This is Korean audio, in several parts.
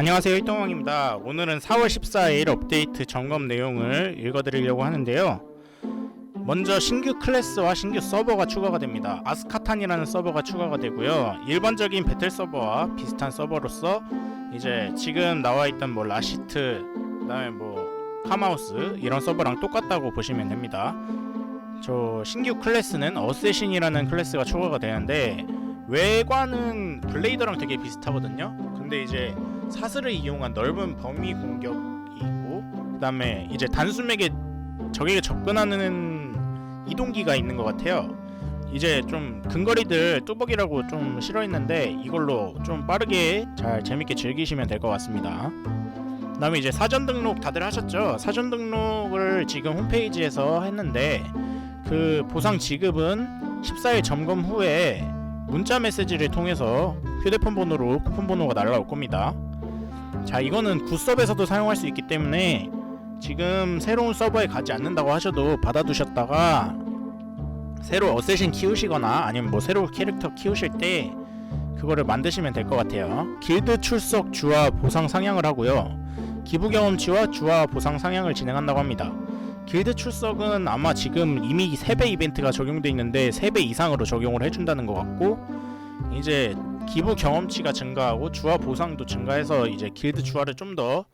안녕하세요 일동왕입니다. 오늘은 4월 14일 업데이트 점검 내용을 읽어드리려고 하는데요. 먼저 신규 클래스와 신규 서버가 추가가 됩니다. 아스카탄이라는 서버가 추가가 되고요. 일반적인 배틀 서버와 비슷한 서버로서 이제 지금 나와 있던 뭐 라시트 그 다음에 뭐 카마우스 이런 서버랑 똑같다고 보시면 됩니다. 저 신규 클래스는 어쌔신이라는 클래스가 추가가 되는데 외관은 블레이더랑 되게 비슷하거든요. 근데 이제 사슬을 이용한 넓은 범위 공격이 있고 그다음에 이제 단숨에게 적에게 접근하는 이동기가 있는 것 같아요. 이제 좀 근거리들 뚜벅이라고 좀 싫어했는데 이걸로 좀 빠르게 잘 재밌게 즐기시면 될 것 같습니다. 그다음에 이제 사전 등록 다들 하셨죠? 사전 등록을 지금 홈페이지에서 했는데 그 보상 지급은 14일 점검 후에 문자 메시지를 통해서 휴대폰 번호로 쿠폰 번호가 날라올 겁니다. 자 이거는 굿섭에서도 사용할 수 있기 때문에 지금 새로운 서버에 가지 않는다고 하셔도 받아두셨다가 새로 어쌔신 키우시거나 아니면 뭐 새로 캐릭터 키우실 때 그거를 만드시면 될 것 같아요. 길드 출석 주화 보상 상향을 하고요. 기부 경험치와 주화 보상 상향을 진행한다고 합니다. 길드 출석은 아마 지금 이미 3배 이벤트가 적용돼 있는데 3배 이상으로 적용을 해준다는 것 같고 이제 기부 경험치가 증가하고 주화 보상도 증가해서 이제 길드 주화를 좀 더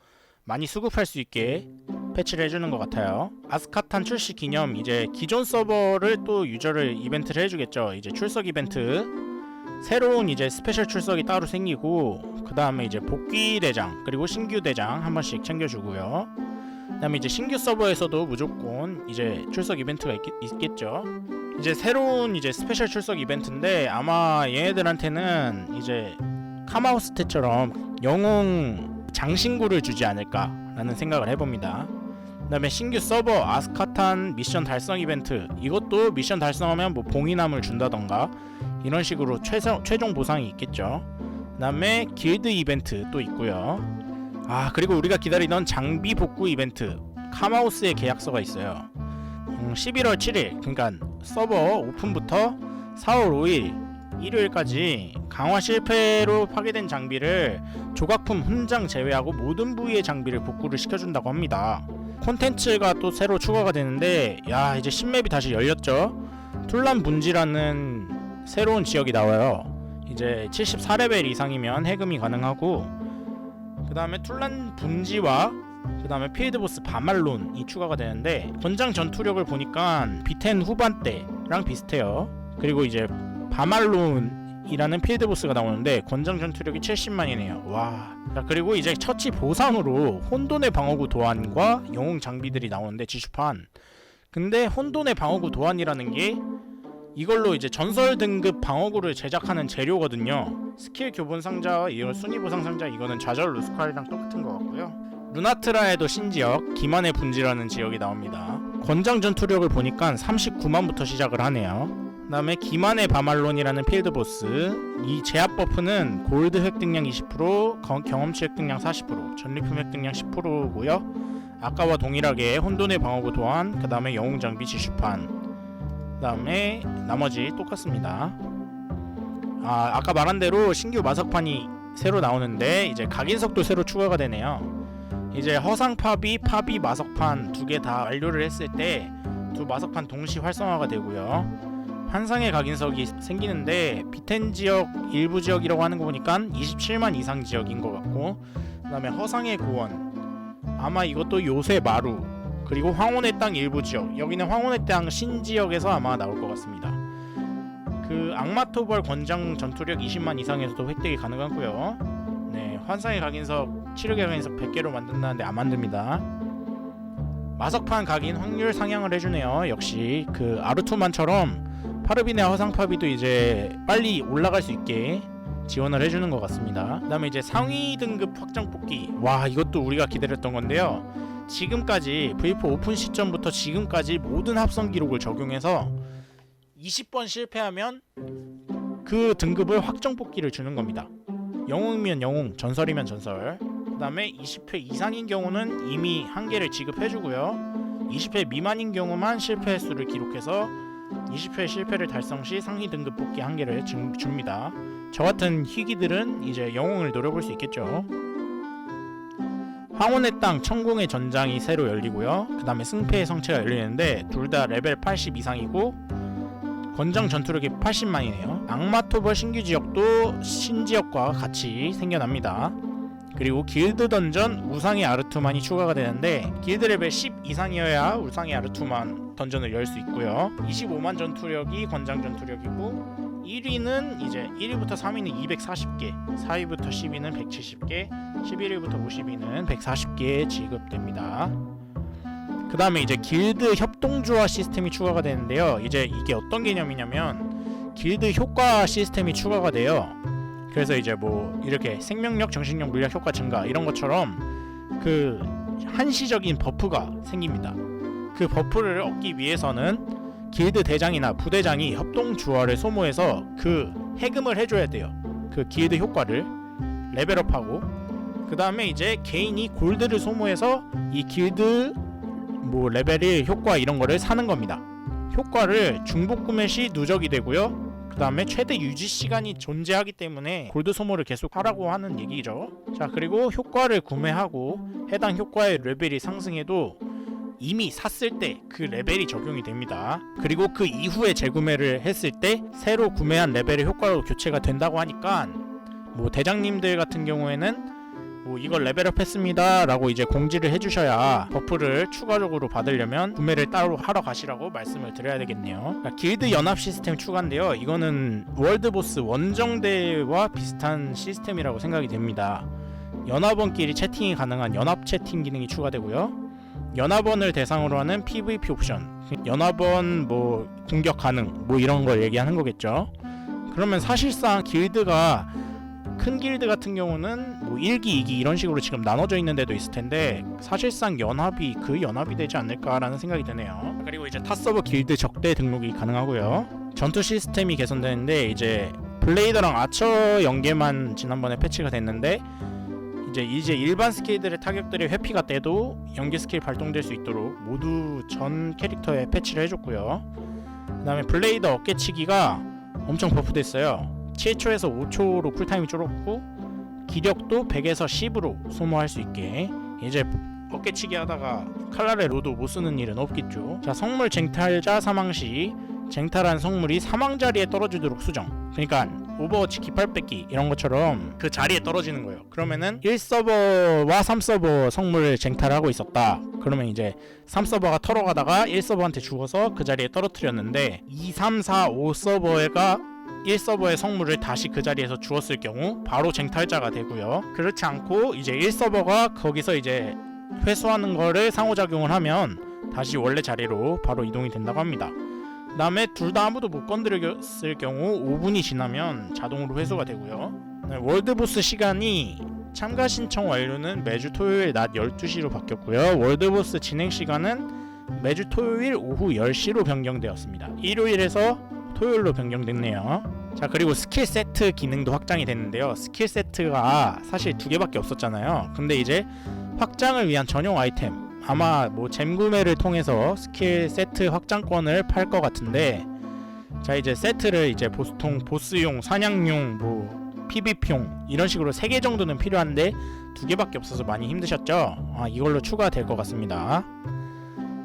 많이 수급할 수 있게 패치를 해주는 것 같아요. 아스카탄 출시 기념 이제 기존 서버를 또 유저를 이벤트를 해주겠죠. 이제 출석 이벤트 새로운 이제 스페셜 출석이 따로 생기고 그 다음에 이제 복귀 대장 그리고 신규 대장 한 번씩 챙겨주고요. 그다음에 이제 신규 서버에서도 무조건 이제 출석 이벤트가 있, 있겠죠. 이제 새로운 이제 스페셜 출석 이벤트인데 아마 얘네들한테는 이제 카마우스 때처럼 영웅 장신구를 주지 않을까라는 생각을 해봅니다. 그다음에 신규 서버 아스카탄 미션 달성 이벤트 이것도 미션 달성하면 뭐 봉인함을 준다던가 이런 식으로 최소, 최종 보상이 있겠죠. 그다음에 길드 이벤트 또 있고요. 아 그리고 우리가 기다리던 장비 복구 이벤트 카마우스의 계약서가 있어요. 음, 11월 7일 그러니까 서버 오픈부터 4월 5일 일요일까지 강화 실패로 파괴된 장비를 조각품 훈장 제외하고 모든 부위의 장비를 복구를 시켜준다고 합니다. 콘텐츠가 또 새로 추가가 되는데 야 이제 신맵이 다시 열렸죠. 툴란 분지라는 새로운 지역이 나와요. 이제 74레벨 이상이면 해금이 가능하고 그 다음에 툴란 분지와 그 다음에 필드보스 바말론이 추가가 되는데 권장 전투력을 보니까 비텐 후반 때랑 비슷해요. 그리고 이제 바말론이라는 필드보스가 나오는데 권장 전투력이 70만이네요. 와. 자 그리고 이제 처치 보상으로 혼돈의 방어구 도안과 영웅 장비들이 나오는데 지슈판. 근데 혼돈의 방어구 도안이라는 게 이걸로 이제 전설 등급 방어구를 제작하는 재료거든요. 스킬 교본 상자와 이걸 순위 보상 상자 이거는 좌절 루스칼이랑 똑같은 것 같고요. 루나트라에도 신지역 기만의 분지라는 지역이 나옵니다. 권장 전투력을 보니까 39만부터 시작을 하네요. 그 다음에 기만의 바말론이라는 필드 보스 이 제압 버프는 골드 획득량 20% 거- 경험치 획득량 40% 전리품 획득량 10%고요 아까와 동일하게 혼돈의 방어구 도안 그 다음에 영웅 장비 지슈판 그 다음에 나머지 똑같습니다 아 아까 말한 대로 신규 마석판이 새로 나오는데 이제 각인석도 새로 추가가 되네요. 이제 허상 파비 파비 마석판 두 개 다 완료를 했을 때 두 마석판 동시 활성화가 되고요. 환상의 각인석이 생기는데 비텐 지역 일부 지역이라고 하는 거 보니까 27만 이상 지역인 것 같고 그다음에 허상의 고원 아마 이것도 요새 마루 그리고 황혼의 땅 일부 지역 여기는 황혼의 땅 신지역에서 아마 나올 것 같습니다 그 악마토벌 권장 전투력 20만 이상에서도 획득이 가능하고요 네 환상의 각인석 치르게 각인석 100개로 만든다는데 안 만듭니다 마석판 각인 확률 상향을 해주네요 역시 그 아르투만처럼 파르빈의 허상파비도 이제 빨리 올라갈 수 있게 지원을 해주는 것 같습니다. 그 다음에 이제 상위 등급 확장 뽑기. 와 이것도 우리가 기다렸던 건데요. 지금까지 V4 오픈 시점부터 지금까지 모든 합성 기록을 적용해서 20번 실패하면 그 등급을 확정 뽑기를 주는 겁니다. 영웅이면 영웅, 전설이면 전설. 그 다음에 20회 이상인 경우는 이미 한 개를 지급해주고요. 20회 미만인 경우만 실패 횟수를 기록해서 20회 실패를 달성 시 상위 등급 뽑기 한 개를 주, 줍니다. 저 같은 희귀들은 이제 영웅을 노려볼 수 있겠죠. 황혼의 땅 천궁의 전장이 새로 열리고요. 그 다음에 승패의 성체가 열리는데 둘 다 레벨 80 이상이고 권장 전투력이 80만이네요. 악마토벌 신규 지역도 신지역과 같이 생겨납니다. 그리고 길드 던전 우상의 아르투만이 추가가 되는데 길드 레벨 10 이상이어야 우상의 아르투만 던전을 열 수 있고요. 25만 전투력이 권장 전투력이고 1위는 이제 1위부터 3위는 240개, 4위부터 10위는 170개, 11위부터 50위는 140개 지급됩니다. 그 다음에 이제 길드 협동조화 시스템이 추가가 되는데요. 이제 이게 어떤 개념이냐면 길드 효과 시스템이 추가가 돼요. 그래서 이제 뭐 이렇게 생명력, 정신력, 물약 효과 증가 이런 것처럼 그 한시적인 버프가 생깁니다. 그 버프를 얻기 위해서는 길드 대장이나 부대장이 협동 주화를 소모해서 그 해금을 해줘야 돼요. 그 길드 효과를 레벨업하고 그 다음에 이제 개인이 골드를 소모해서 이 길드 뭐 레벨이 효과 이런 거를 사는 겁니다. 효과를 중복 구매 시 누적이 되고요. 그 다음에 최대 유지 시간이 존재하기 때문에 골드 소모를 계속 하라고 하는 얘기죠. 자 그리고 효과를 구매하고 해당 효과의 레벨이 상승해도 이미 샀을 때 그 레벨이 적용이 됩니다. 그리고 그 이후에 재구매를 했을 때 새로 구매한 레벨의 효과로 교체가 된다고 하니까 뭐 대장님들 같은 경우에는 뭐 이걸 레벨업 했습니다 라고 이제 공지를 해주셔야 버프를 추가적으로 받으려면 구매를 따로 하러 가시라고 말씀을 드려야 되겠네요. 길드 연합 시스템 추가인데요. 이거는 월드보스 원정대와 비슷한 시스템이라고 생각이 됩니다. 연합원끼리 채팅이 가능한 연합 채팅 기능이 추가되고요. 연합원을 대상으로 하는 PVP 옵션 연합원 뭐 공격 가능 뭐 이런 걸 얘기하는 거겠죠. 그러면 사실상 길드가 큰 길드 같은 경우는 뭐 1기, 2기 이런 식으로 지금 나눠져 있는 데도 있을 텐데 사실상 연합이 그 연합이 되지 않을까라는 생각이 드네요. 그리고 이제 탑서버 길드 적대 등록이 가능하고요. 전투 시스템이 개선되는데 이제 블레이더랑 아처 연계만 지난번에 패치가 됐는데 이제 이제 일반 스킬들의 타격들이 회피가 돼도 연계 스킬 발동될 수 있도록 모두 전 캐릭터에 패치를 해줬고요. 그다음에 블레이더 어깨치기가 엄청 버프됐어요. 7초에서 5초로 쿨타임이 줄었고 기력도 100에서 10으로 소모할 수 있게 이제 어깨치기 하다가 칼날의 로도 못 쓰는 일은 없겠죠. 자 성물 쟁탈자 사망 시 쟁탈한 성물이 사망 자리에 떨어지도록 수정. 그러니까 오버워치 깃발 뺏기 이런 것처럼 그 자리에 떨어지는 거예요. 그러면은 1서버와 3서버 성물을 쟁탈하고 있었다. 그러면 이제 3서버가 털어가다가 1서버한테 죽어서 그 자리에 떨어뜨렸는데 2, 3, 4, 5서버가 1서버의 성물을 다시 그 자리에서 주었을 경우 바로 쟁탈자가 되고요. 그렇지 않고 이제 1서버가 거기서 이제 회수하는 거를 상호작용을 하면 다시 원래 자리로 바로 이동이 된다고 합니다. 그 다음에 둘 다 아무도 못 건드렸을 경우 5분이 지나면 자동으로 회수가 되고요. 네, 월드보스 시간이 참가 신청 완료는 매주 토요일 낮 12시로 바뀌었고요. 월드보스 진행 시간은 매주 토요일 오후 10시로 변경되었습니다. 일요일에서 토요일로 변경됐네요. 자 그리고 스킬 세트 기능도 확장이 됐는데요. 스킬 세트가 사실 두 개밖에 없었잖아요. 근데 이제 확장을 위한 전용 아이템 아마 뭐 잼 구매를 통해서 스킬 세트 확장권을 팔 것 같은데 자 이제 세트를 이제 보스통 보스용 사냥용 뭐 PVP용 이런 식으로 세개 정도는 필요한데 두 개밖에 없어서 많이 힘드셨죠? 아 이걸로 추가될 것 같습니다.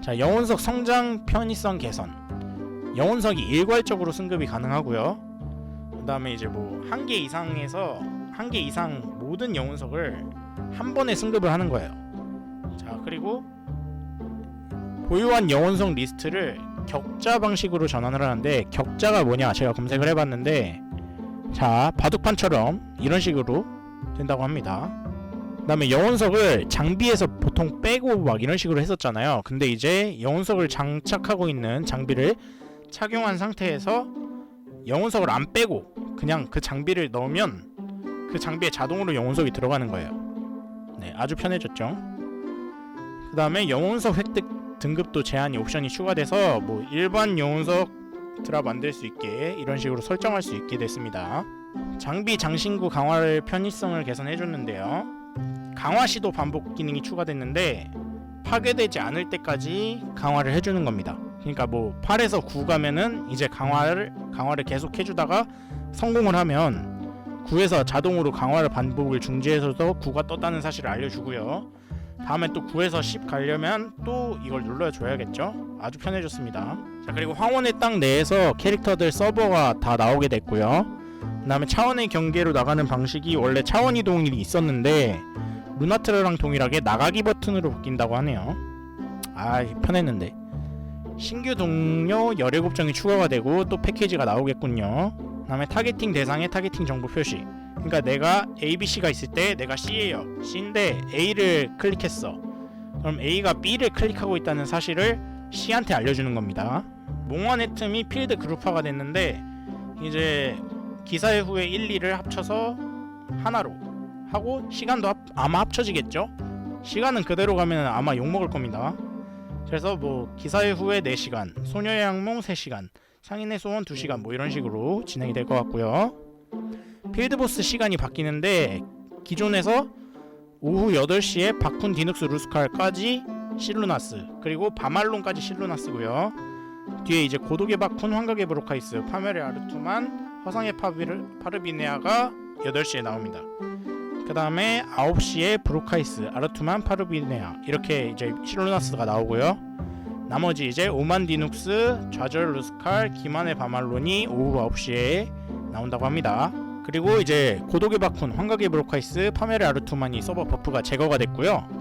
자 영혼석 성장 편의성 개선 영혼석이 일괄적으로 승급이 가능하고요. 그 다음에 이제 뭐 한 개 이상에서 한 개 이상 모든 영혼석을 한 번에 승급을 하는 거예요. 자 그리고 보유한 영혼석 리스트를 격자 방식으로 전환을 하는데 격자가 뭐냐 제가 검색을 해봤는데 자 바둑판처럼 이런 식으로 된다고 합니다. 그 다음에 영혼석을 장비에서 보통 빼고 막 이런 식으로 했었잖아요. 근데 이제 영혼석을 장착하고 있는 장비를 착용한 상태에서 영혼석을 안 빼고 그냥 그 장비를 넣으면 그 장비에 자동으로 영혼석이 들어가는 거예요. 네, 아주 편해졌죠. 그 다음에 영혼석 획득 등급도 제한이 옵션이 추가돼서 뭐 일반 영혼석 드랍 만들 수 있게 이런 식으로 설정할 수 있게 됐습니다. 장비 장신구 강화를 편의성을 개선해 줬는데요. 강화 시도 반복 기능이 추가됐는데 파괴되지 않을 때까지 강화를 해주는 겁니다. 그러니까 뭐 8에서 9 가면은 이제 강화를 강화를 계속 해주다가 성공을 하면 9에서 자동으로 강화를 반복을 중지해서도 9가 떴다는 사실을 알려주고요. 다음에 또 9에서 10 가려면 또 이걸 눌러줘야겠죠? 아주 편해졌습니다. 자 그리고 황혼의 땅 내에서 캐릭터들 서버가 다 나오게 됐고요. 그 다음에 차원의 경계로 나가는 방식이 원래 차원 이동이 있었는데 루나트르랑 동일하게 나가기 버튼으로 바뀐다고 하네요. 아 편했는데 신규 동료 17정이 추가가 되고 또 패키지가 나오겠군요. 그 다음에 타겟팅 대상의 타겟팅 정보 표시. 그러니까 내가 ABC가 있을 때 내가 C예요. C인데 A를 클릭했어. 그럼 A가 B를 클릭하고 있다는 사실을 C한테 알려주는 겁니다. 몽환의 틈이 필드 그룹화가 됐는데 이제 기사의 후에 1, 2를 합쳐서 하나로 하고 시간도 합- 아마 합쳐지겠죠? 시간은 그대로 가면 아마 욕먹을 겁니다 그래서 뭐 기사의 후에 4시간 소녀의 악몽 3시간 상인의 소원 2시간 뭐 이런 식으로 진행이 될 것 같고요. 필드보스 시간이 바뀌는데 기존에서 오후 8시에 바쿤 디눅스 루스칼까지 실루나스 그리고 바말론까지 실루나스고요. 뒤에 이제 고독의 바쿤 환각의 브로카이스 파메르 아르투만 화상의 파비르 파르비네아가 8시에 나옵니다 그 다음에 9시에 브로카이스 아르투만 파르비네아. 이렇게 이제 실루나스가 나오고요. 나머지 이제 오만 디눅스 좌절 루스칼 기만의 바말론이 오후 9시에 나온다고 합니다. 그리고 이제 고독의 바쿤 환각의 브로카이스 파메르 아르투만이 서버 버프가 제거가 됐고요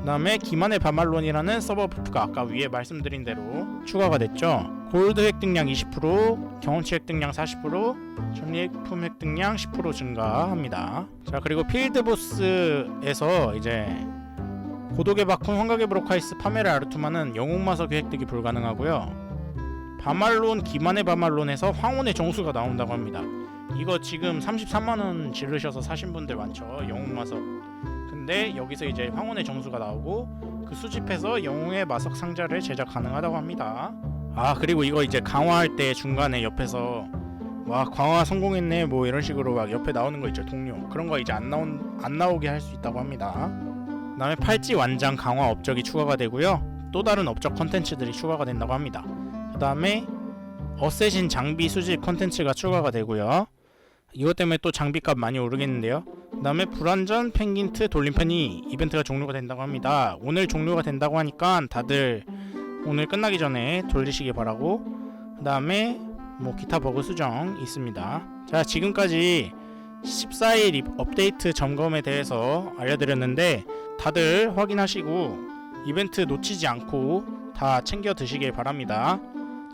그 다음에 기만의 바말론이라는 서버 버프가 아까 위에 말씀드린 대로 추가가 됐죠. 골드 획득량 20% 경험치 획득량 40% 전리품 획득량 10% 증가합니다. 자 그리고 필드 보스에서 이제 고독의 바쿤 환각의 브로카이스 파메르 아르투만은 영웅마석 획득이 불가능하고요. 바말론 기만의 바말론에서 황혼의 정수가 나온다고 합니다. 이거 지금 33만원 지르셔서 사신 분들 많죠? 영웅마석 근데 여기서 이제 황혼의 정수가 나오고 그 수집해서 영웅의 마석 상자를 제작 가능하다고 합니다. 아 그리고 이거 이제 강화할 때 중간에 옆에서 와 강화 성공했네 뭐 이런 식으로 막 옆에 나오는 거 있죠 동료. 그런 거 이제 안 나온 안 나오게 할 수 있다고 합니다. 그다음에 팔찌 완장 강화 업적이 추가가 되고요. 또 다른 업적 컨텐츠들이 추가가 된다고 합니다. 그다음에 어쌔신 장비 수집 컨텐츠가 추가가 되고요. 이것 때문에 또 장비값 많이 오르겠는데요. 그다음에 불안전 펭귄트 돌림판이 이벤트가 종료가 된다고 합니다. 오늘 종료가 된다고 하니까 다들 오늘 끝나기 전에 돌리시기 바라고. 그다음에 뭐 기타 버그 수정 있습니다. 자 지금까지 14일 입- 업데이트 점검에 대해서 알려드렸는데 다들 확인하시고 이벤트 놓치지 않고 다 챙겨 드시길 바랍니다.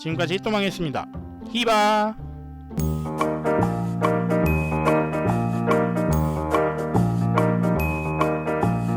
지금까지 히토망이었습니다. 히바.